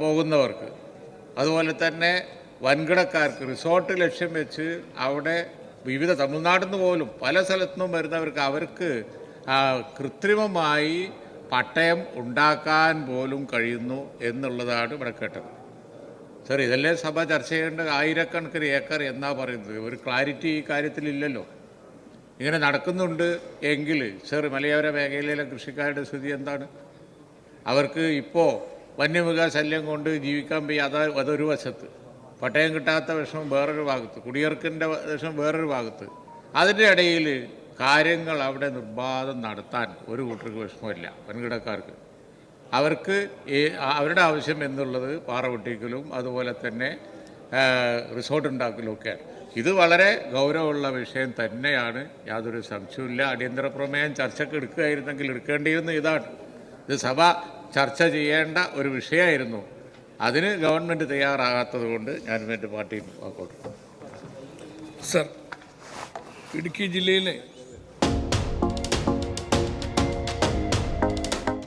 പോകുന്നവർക്ക്. അതുപോലെ തന്നെ വൻകിടക്കാർക്ക് റിസോർട്ട് ലക്ഷ്യം വെച്ച് അവിടെ വിവിധ തമിഴ്നാട്ടിൽ നിന്ന് പോലും പല സ്ഥലത്തു നിന്നും വരുന്നവർക്ക് അവർക്ക് കൃത്രിമമായി പട്ടയം ഉണ്ടാക്കാൻ പോലും കഴിയുന്നു എന്നുള്ളതാണ് ഇവിടെ കേട്ടത്. സർ ഇതല്ലേ സഭ ചർച്ച ചെയ്യേണ്ട ആയിരക്കണക്കിന് ഏക്കർ എന്നാ പറയുന്നത്? ഒരു ക്ലാരിറ്റി ഈ കാര്യത്തിലില്ലല്ലോ ഇങ്ങനെ നടക്കുന്നുണ്ട് എങ്കിൽ സർ മലയോര മേഖലയിലെ കൃഷിക്കാരുടെ സ്ഥിതി എന്താണ്? അവർക്ക് ഇപ്പോൾ വന്യമൃഗ ശല്യം കൊണ്ട് ജീവിക്കാൻ വയ്യാതെ അതൊരു വശത്ത്. പട്ടയം കിട്ടാത്ത വിഷമം വേറൊരു ഭാഗത്ത്. കുടിയർക്കിന്റെ വിഷമം വേറൊരു ഭാഗത്ത്. അതിന്റെ ഇടയിൽ കാര്യങ്ങൾ അവിടെ നിർബാധം നടത്താൻ ഒരു കൂട്ടർക്ക് വിഷമമില്ല വൻകിടക്കാർക്ക്. അവർക്ക് അവരുടെ ആവശ്യം എന്നുള്ളത് പാറ വെട്ടിക്കലും അതുപോലെ തന്നെ റിസോർട്ട് ഉണ്ടാക്കലും ഒക്കെയാണ് ഇത് വളരെ ഗൗരവമുള്ള വിഷയം തന്നെയാണ്. യാതൊരു സംശയമില്ല അടിയന്തര പ്രമേയം ചർച്ചയ്ക്ക് എടുക്കുകയായിരുന്നെങ്കിൽ എടുക്കേണ്ടിയിരുന്ന ഇതാണ്. ഇത് സഭ ചർച്ച ചെയ്യേണ്ട ഒരു വിഷയമായിരുന്നു. അതിന് ഗവൺമെന്റ് തയ്യാറാകാത്തത് കൊണ്ട് ഞാൻ എന്റെ പാർട്ടിയിൽ വാക്കോട്ട് സർ ഇടുക്കി ജില്ലയിലെ